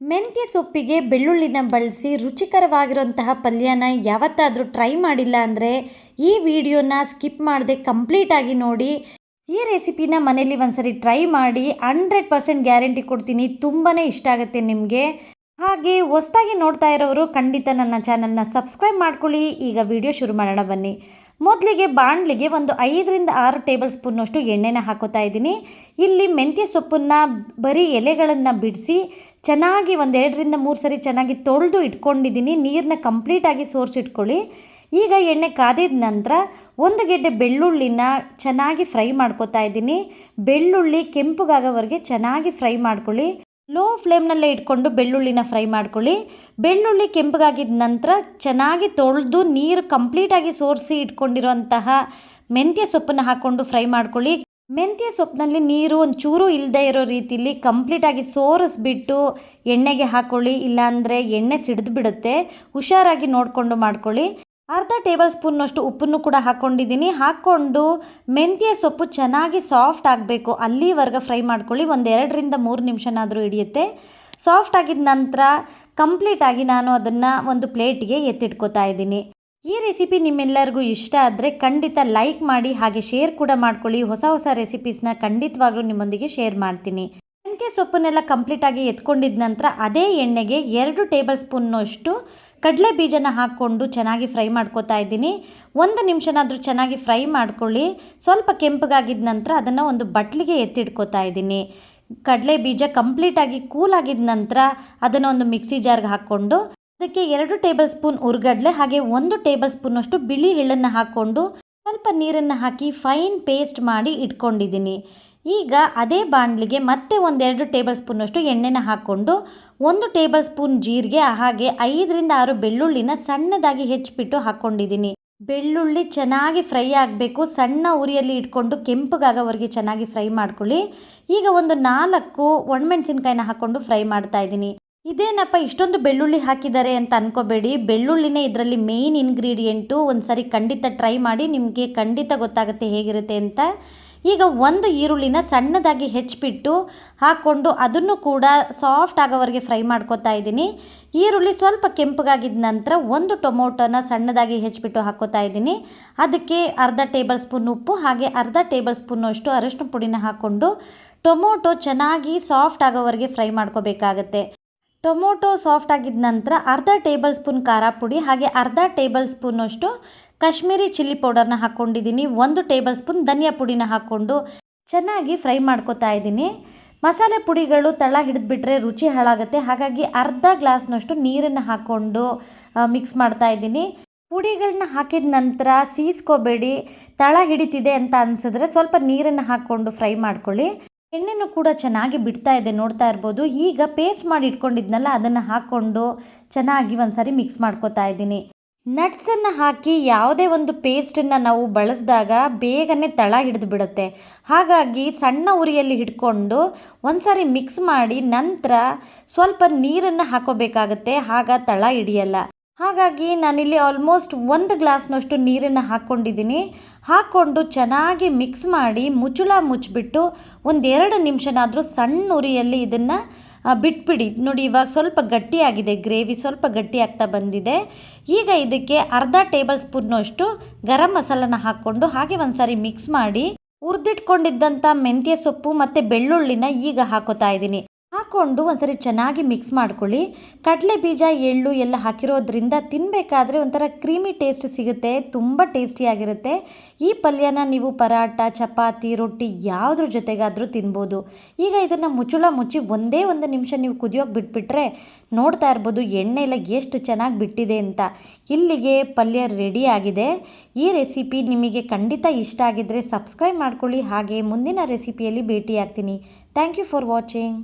ಮೆಂತ್ಯ ಸೊಪ್ಪಿಗೆ ಬೆಳ್ಳುಳ್ಳಿನ ಬಳಸಿ ರುಚಿಕರವಾಗಿರುವಂತಹ ಪಲ್ಯನ ಯಾವತ್ತಾದರೂ ಟ್ರೈ ಮಾಡಿಲ್ಲ ಅಂದರೆ ಈ ವಿಡಿಯೋನ ಸ್ಕಿಪ್ ಮಾಡದೆ ಕಂಪ್ಲೀಟಾಗಿ ನೋಡಿ. ಈ ರೆಸಿಪಿನ ಮನೇಲಿ ಒಂದ್ಸರಿ ಟ್ರೈ ಮಾಡಿ ಹಂಡ್ರೆಡ್ ಪರ್ಸೆಂಟ್ ಗ್ಯಾರಂಟಿ ಕೊಡ್ತೀನಿ ತುಂಬಾ ಇಷ್ಟ ಆಗುತ್ತೆ ನಿಮಗೆ. ಹಾಗೆ ಹೊಸದಾಗಿ ನೋಡ್ತಾ ಇರೋರು ಖಂಡಿತ ನನ್ನ ಚಾನಲ್ನ ಸಬ್ಸ್ಕ್ರೈಬ್ ಮಾಡ್ಕೊಳ್ಳಿ. ಈಗ ವಿಡಿಯೋ ಶುರು ಮಾಡೋಣ ಬನ್ನಿ. ಮೊದಲಿಗೆ ಬಾಣಲಿಗೆ ಒಂದು ಐದರಿಂದ ಆರು ಟೇಬಲ್ ಸ್ಪೂನಷ್ಟು ಎಣ್ಣೆನ ಹಾಕೋತಾ ಇದ್ದೀನಿ. ಇಲ್ಲಿ ಮೆಂತ್ಯ ಸೊಪ್ಪನ್ನು ಬರೀ ಎಲೆಗಳನ್ನು ಬಿಡಿಸಿ ಚೆನ್ನಾಗಿ ಒಂದೆರಡರಿಂದ ಮೂರು ಸರಿ ಚೆನ್ನಾಗಿ ತೊಳೆದು ಇಟ್ಕೊಂಡಿದ್ದೀನಿ. ನೀರನ್ನ ಕಂಪ್ಲೀಟಾಗಿ ಸೋರಿಸಿಟ್ಕೊಳ್ಳಿ ಈಗ ಎಣ್ಣೆ ಕಾದಿದ ನಂತರ ಒಂದು ಗೆಡ್ಡೆ ಬೆಳ್ಳುಳ್ಳಿನ ಚೆನ್ನಾಗಿ ಫ್ರೈ ಮಾಡ್ಕೋತಾ ಇದ್ದೀನಿ. ಬೆಳ್ಳುಳ್ಳಿ ಕೆಂಪುಗಾಗೋವರೆಗೆ ಚೆನ್ನಾಗಿ ಫ್ರೈ ಮಾಡ್ಕೊಳ್ಳಿ. ಲೋ ಫ್ಲೇಮ್ನಲ್ಲೇ ಇಟ್ಕೊಂಡು ಬೆಳ್ಳುಳ್ಳಿನ ಫ್ರೈ ಮಾಡ್ಕೊಳ್ಳಿ. ಬೆಳ್ಳುಳ್ಳಿ ಕೆಂಪಗಾಗಿದ ನಂತರ ಚೆನ್ನಾಗಿ ತೊಳೆದು ನೀರು ಕಂಪ್ಲೀಟಾಗಿ ಸೋರಿಸಿ ಇಟ್ಕೊಂಡಿರುವಂತಹ ಮೆಂತ್ಯ ಸೊಪ್ಪನ್ನು ಹಾಕ್ಕೊಂಡು ಫ್ರೈ ಮಾಡ್ಕೊಳ್ಳಿ. ಮೆಂತ್ಯ ಸೊಪ್ಪಿನಲ್ಲಿ ನೀರು ಒಂಚೂರು ಇಲ್ಲದೆ ಇರೋ ರೀತಿಲಿ ಕಂಪ್ಲೀಟಾಗಿ ಸೋರಿಸ್ಬಿಟ್ಟು ಎಣ್ಣೆಗೆ ಹಾಕ್ಕೊಳ್ಳಿ ಇಲ್ಲಾಂದರೆ ಎಣ್ಣೆ ಸಿಡಿದು ಬಿಡುತ್ತೆ. ಹುಷಾರಾಗಿ ನೋಡಿಕೊಂಡು ಮಾಡ್ಕೊಳ್ಳಿ. ಅರ್ಧ ಟೇಬಲ್ ಸ್ಪೂನ್ನಷ್ಟು ಉಪ್ಪನ್ನು ಕೂಡ ಹಾಕ್ಕೊಂಡಿದ್ದೀನಿ ಹಾಕ್ಕೊಂಡು ಮೆಂತ್ಯ ಸೊಪ್ಪು ಚೆನ್ನಾಗಿ ಸಾಫ್ಟ್ ಆಗಬೇಕು. ಅಲ್ಲಿವರೆಗೆ ಫ್ರೈ ಮಾಡ್ಕೊಳ್ಳಿ. ಒಂದು ಎರಡರಿಂದ ಮೂರು ನಿಮಿಷನಾದರೂ ಹಿಡಿಯುತ್ತೆ. ಸಾಫ್ಟ್ ಆಗಿದ ನಂತರ ಕಂಪ್ಲೀಟಾಗಿ ನಾನು ಅದನ್ನು ಒಂದು ಪ್ಲೇಟ್ಗೆ ಎತ್ತಿಟ್ಕೋತಾ ಇದ್ದೀನಿ. ಈ ರೆಸಿಪಿ ನಿಮ್ಮೆಲ್ಲರಿಗೂ ಇಷ್ಟ ಆದರೆ ಖಂಡಿತ ಲೈಕ್ ಮಾಡಿ ಹಾಗೆ ಶೇರ್ ಕೂಡ ಮಾಡ್ಕೊಳ್ಳಿ. ಹೊಸ ಹೊಸ ರೆಸಿಪೀಸ್ನ ಖಂಡಿತವಾಗ್ಲೂ ನಿಮ್ಮೊಂದಿಗೆ ಶೇರ್ ಮಾಡ್ತೀನಿ. ಮೆಂತ್ಯ ಸೊಪ್ಪನ್ನೆಲ್ಲ ಕಂಪ್ಲೀಟಾಗಿ ಎತ್ಕೊಂಡಿದ ನಂತರ ಅದೇ ಎಣ್ಣೆಗೆ ಎರಡು ಟೇಬಲ್ ಸ್ಪೂನ್ನಷ್ಟು ಕಡಲೆ ಬೀಜನ ಹಾಕ್ಕೊಂಡು ಚೆನ್ನಾಗಿ ಫ್ರೈ ಮಾಡ್ಕೋತಾ ಇದ್ದೀನಿ. ಒಂದು ನಿಮಿಷನಾದರೂ ಚೆನ್ನಾಗಿ ಫ್ರೈ ಮಾಡ್ಕೊಳ್ಳಿ. ಸ್ವಲ್ಪ ಕೆಂಪಗಾಗಿದ ನಂತರ ಅದನ್ನು ಒಂದು ಬಟ್ಲಿಗೆ ಎತ್ತಿಟ್ಕೋತಾ ಇದ್ದೀನಿ. ಕಡಲೆ ಬೀಜ ಕಂಪ್ಲೀಟಾಗಿ ಆಗಿದ ನಂತರ ಅದನ್ನು ಒಂದು ಮಿಕ್ಸಿ ಜಾರ್ಗೆ ಹಾಕ್ಕೊಂಡು ಅದಕ್ಕೆ ಎರಡು ಟೇಬಲ್ ಸ್ಪೂನ್ ಉರ್ಗಡ್ಲೆ ಹಾಗೆ ಒಂದು ಟೇಬಲ್ ಸ್ಪೂನಷ್ಟು ಬಿಳಿ ಎಳ್ಳನ್ನು ಹಾಕ್ಕೊಂಡು ಸ್ವಲ್ಪ ನೀರನ್ನು ಹಾಕಿ ಫೈನ್ ಪೇಸ್ಟ್ ಮಾಡಿ ಇಟ್ಕೊಂಡಿದ್ದೀನಿ. ಈಗ ಅದೇ ಬಾಣಲಿಗೆ ಮತ್ತೆ ಒಂದೆರಡು ಟೇಬಲ್ ಸ್ಪೂನಷ್ಟು ಎಣ್ಣೆನ ಹಾಕ್ಕೊಂಡು ಒಂದು ಟೇಬಲ್ ಸ್ಪೂನ್ ಜೀರಿಗೆ, ಹಾಗೆ ಐದರಿಂದ ಆರು ಬೆಳ್ಳುಳ್ಳಿನ ಸಣ್ಣದಾಗಿ ಹೆಚ್ಚಿಬಿಟ್ಟು ಹಾಕ್ಕೊಂಡಿದ್ದೀನಿ ಬೆಳ್ಳುಳ್ಳಿ ಚೆನ್ನಾಗಿ ಫ್ರೈ ಆಗಬೇಕು. ಸಣ್ಣ ಉರಿಯಲ್ಲಿ ಇಟ್ಕೊಂಡು ಕೆಂಪಗಾಗೋವರೆಗೆ ಚೆನ್ನಾಗಿ ಫ್ರೈ ಮಾಡ್ಕೊಳ್ಳಿ. ಈಗ ಒಂದು ನಾಲ್ಕು ಒಣಮೆಣಸಿನ್ಕಾಯಿನ ಹಾಕ್ಕೊಂಡು ಫ್ರೈ ಮಾಡ್ತಾ ಇದ್ದೀನಿ. ಇದೇನಪ್ಪ ಇಷ್ಟೊಂದು ಬೆಳ್ಳುಳ್ಳಿ ಹಾಕಿದ್ದಾರೆ ಅಂತ ಅನ್ಕೋಬೇಡಿ. ಬೆಳ್ಳುಳ್ಳಿನೇ ಇದರಲ್ಲಿ ಮೇಯ್ನ್ ಇಂಗ್ರೀಡಿಯೆಂಟು. ಒಂದು ಸರಿ ಖಂಡಿತ ಟ್ರೈ ಮಾಡಿ. ನಿಮಗೆ ಖಂಡಿತ ಗೊತ್ತಾಗುತ್ತೆ ಹೇಗಿರುತ್ತೆ ಅಂತ. ಈಗ ಒಂದು ಈರುಳ್ಳಿನ ಸಣ್ಣದಾಗಿ ಹೆಚ್ಚಿಬಿಟ್ಟು ಹಾಕ್ಕೊಂಡು ಅದನ್ನು ಕೂಡ ಸಾಫ್ಟ್ ಆಗೋವರೆಗೆ ಫ್ರೈ ಮಾಡ್ಕೋತಾ ಇದ್ದೀನಿ. ಈರುಳ್ಳಿ ಸ್ವಲ್ಪ ಕೆಂಪಗಾಗಿದ ನಂತರ ಒಂದು ಟೊಮೊಟೊನ ಸಣ್ಣದಾಗಿ ಹೆಚ್ಚಿಬಿಟ್ಟು ಹಾಕ್ಕೋತಾ ಇದ್ದೀನಿ. ಅದಕ್ಕೆ ಅರ್ಧ ಟೇಬಲ್ ಸ್ಪೂನ್ ಉಪ್ಪು, ಹಾಗೆ ಅರ್ಧ ಟೇಬಲ್ ಸ್ಪೂನಷ್ಟು ಅರಿಶಿನ ಪುಡಿನ ಹಾಕ್ಕೊಂಡು ಟೊಮೊಟೊ ಚೆನ್ನಾಗಿ ಸಾಫ್ಟ್ ಆಗೋವರೆಗೆ ಫ್ರೈ ಮಾಡ್ಕೋಬೇಕಾಗತ್ತೆ. ಟೊಮೊಟೊ ಸಾಫ್ಟ್ ಆಗಿದ ನಂತರ ಅರ್ಧ ಟೇಬಲ್ ಸ್ಪೂನ್ ಖಾರ ಪುಡಿ, ಹಾಗೆ ಅರ್ಧ ಟೇಬಲ್ ಸ್ಪೂನಷ್ಟು ಕಾಶ್ಮೀರಿ ಚಿಲ್ಲಿ ಪೌಡರ್ನ ಹಾಕ್ಕೊಂಡಿದ್ದೀನಿ ಒಂದು ಟೇಬಲ್ ಸ್ಪೂನ್ ಧನಿಯಾ ಪುಡಿನ ಹಾಕ್ಕೊಂಡು ಚೆನ್ನಾಗಿ ಫ್ರೈ ಮಾಡ್ಕೋತಾ ಇದ್ದೀನಿ. ಮಸಾಲೆ ಪುಡಿಗಳು ತಳ ಹಿಡಿದ್ಬಿಟ್ರೆ ರುಚಿ ಹಾಳಾಗುತ್ತೆ. ಹಾಗಾಗಿ ಅರ್ಧ ಗ್ಲಾಸ್ನಷ್ಟು ನೀರನ್ನು ಹಾಕ್ಕೊಂಡು ಮಿಕ್ಸ್ ಮಾಡ್ತಾ ಇದ್ದೀನಿ. ಪುಡಿಗಳನ್ನ ಹಾಕಿದ ನಂತರ ಸೀಸ್ಕೋಬೇಡಿ. ತಳ ಹಿಡಿತಿದೆ ಅಂತ ಅನಿಸಿದ್ರೆ ಸ್ವಲ್ಪ ನೀರನ್ನು ಹಾಕ್ಕೊಂಡು ಫ್ರೈ ಮಾಡ್ಕೊಳ್ಳಿ. ಎಣ್ಣೆನೂ ಕೂಡ ಚೆನ್ನಾಗಿ ಬಿಡ್ತಾ ಇದೆ, ನೋಡ್ತಾ ಇರ್ಬೋದು. ಈಗ ಪೇಸ್ಟ್ ಮಾಡಿ ಇಟ್ಕೊಂಡಿದ್ನಲ್ಲ, ಅದನ್ನು ಹಾಕ್ಕೊಂಡು ಚೆನ್ನಾಗಿ ಒಂದ್ಸರಿ ಮಿಕ್ಸ್ ಮಾಡ್ಕೊತಾ ಇದ್ದೀನಿ. ನಟ್ಸನ್ನು ಹಾಕಿ ಯಾವುದೇ ಒಂದು ಪೇಸ್ಟನ್ನು ನಾವು ಬಳಸಿದಾಗ ಬೇಗನೆ ತಳ ಹಿಡಿದು ಬಿಡುತ್ತೆ. ಹಾಗಾಗಿ ಸಣ್ಣ ಉರಿಯಲ್ಲಿ ಹಿಡ್ಕೊಂಡು ಒಂದ್ಸರಿ ಮಿಕ್ಸ್ ಮಾಡಿ ನಂತರ ಸ್ವಲ್ಪ ನೀರನ್ನು ಹಾಕೋಬೇಕಾಗತ್ತೆ. ಆಗ ತಳ ಹಿಡಿಯಲ್ಲ. ಹಾಗಾಗಿ ನಾನಿಲ್ಲಿ ಆಲ್ಮೋಸ್ಟ್ ಒಂದು ಗ್ಲಾಸ್ನಷ್ಟು ನೀರನ್ನು ಹಾಕ್ಕೊಂಡಿದ್ದೀನಿ. ಹಾಕ್ಕೊಂಡು ಚೆನ್ನಾಗಿ ಮಿಕ್ಸ್ ಮಾಡಿ ಮುಚ್ಚಳ ಮುಚ್ಚಿಬಿಟ್ಟು ಒಂದೆರಡು ನಿಮಿಷನಾದರೂ ಸಣ್ಣ ಉರಿಯಲ್ಲಿ ಇದನ್ನು ಬಿಟ್ಬಿಡಿ. ನೋಡಿ, ಇವಾಗ ಸ್ವಲ್ಪ ಗಟ್ಟಿಯಾಗಿದೆ ಗ್ರೇವಿ ಸ್ವಲ್ಪ ಗಟ್ಟಿ ಆಗ್ತಾ ಬಂದಿದೆ. ಈಗ ಇದಕ್ಕೆ ಅರ್ಧ ಟೇಬಲ್ ಸ್ಪೂನ್ನಷ್ಟು ಗರಂ ಮಸಾಲನ ಹಾಕ್ಕೊಂಡು ಹಾಗೆ ಒಂದು ಮಿಕ್ಸ್ ಮಾಡಿ ಹುರಿದಿಟ್ಕೊಂಡಿದ್ದಂಥ ಮೆಂತ್ಯ ಸೊಪ್ಪು ಮತ್ತು ಬೆಳ್ಳುಳ್ಳಿನ ಈಗ ಹಾಕೋತಾ ಇದ್ದೀನಿ. ಹಾಕ್ಕೊಂಡು ಒಂದ್ಸರಿ ಚೆನ್ನಾಗಿ ಮಿಕ್ಸ್ ಮಾಡ್ಕೊಳ್ಳಿ. ಕಡಲೆ ಬೀಜ, ಎಳ್ಳು ಎಲ್ಲ ಹಾಕಿರೋದ್ರಿಂದ ತಿನ್ನಬೇಕಾದ್ರೆ ಒಂಥರ ಕ್ರೀಮಿ ಟೇಸ್ಟ್ ಸಿಗುತ್ತೆ, ತುಂಬ ಟೇಸ್ಟಿಯಾಗಿರುತ್ತೆ ಈ ಪಲ್ಯನ ನೀವು ಪರಾಟ ಚಪಾತಿ, ರೊಟ್ಟಿ ಯಾವುದ್ರ ಜೊತೆಗಾದರೂ ತಿನ್ಬೋದು. ಈಗ ಇದನ್ನು ಮುಚ್ಚುಳ ಮುಚ್ಚಿ ಒಂದೇ ಒಂದು ನಿಮಿಷ ನೀವು ಕುದಿಯೋಕೆ ಬಿಟ್ಬಿಟ್ರೆ ನೋಡ್ತಾ ಇರ್ಬೋದು ಎಣ್ಣೆ ಎಲ್ಲ ಎಷ್ಟು ಚೆನ್ನಾಗಿ ಬಿಟ್ಟಿದೆ ಅಂತ. ಇಲ್ಲಿಗೆ ಪಲ್ಯ ರೆಡಿ ಆಗಿದೆ. ಈ ರೆಸಿಪಿ ನಿಮಗೆ ಖಂಡಿತ ಇಷ್ಟ ಆಗಿದ್ದರೆ ಸಬ್ಸ್ಕ್ರೈಬ್ ಮಾಡ್ಕೊಳ್ಳಿ. ಹಾಗೆ ಮುಂದಿನ ರೆಸಿಪಿಯಲ್ಲಿ ಭೇಟಿಯಾಗ್ತೀನಿ. Thank you for watching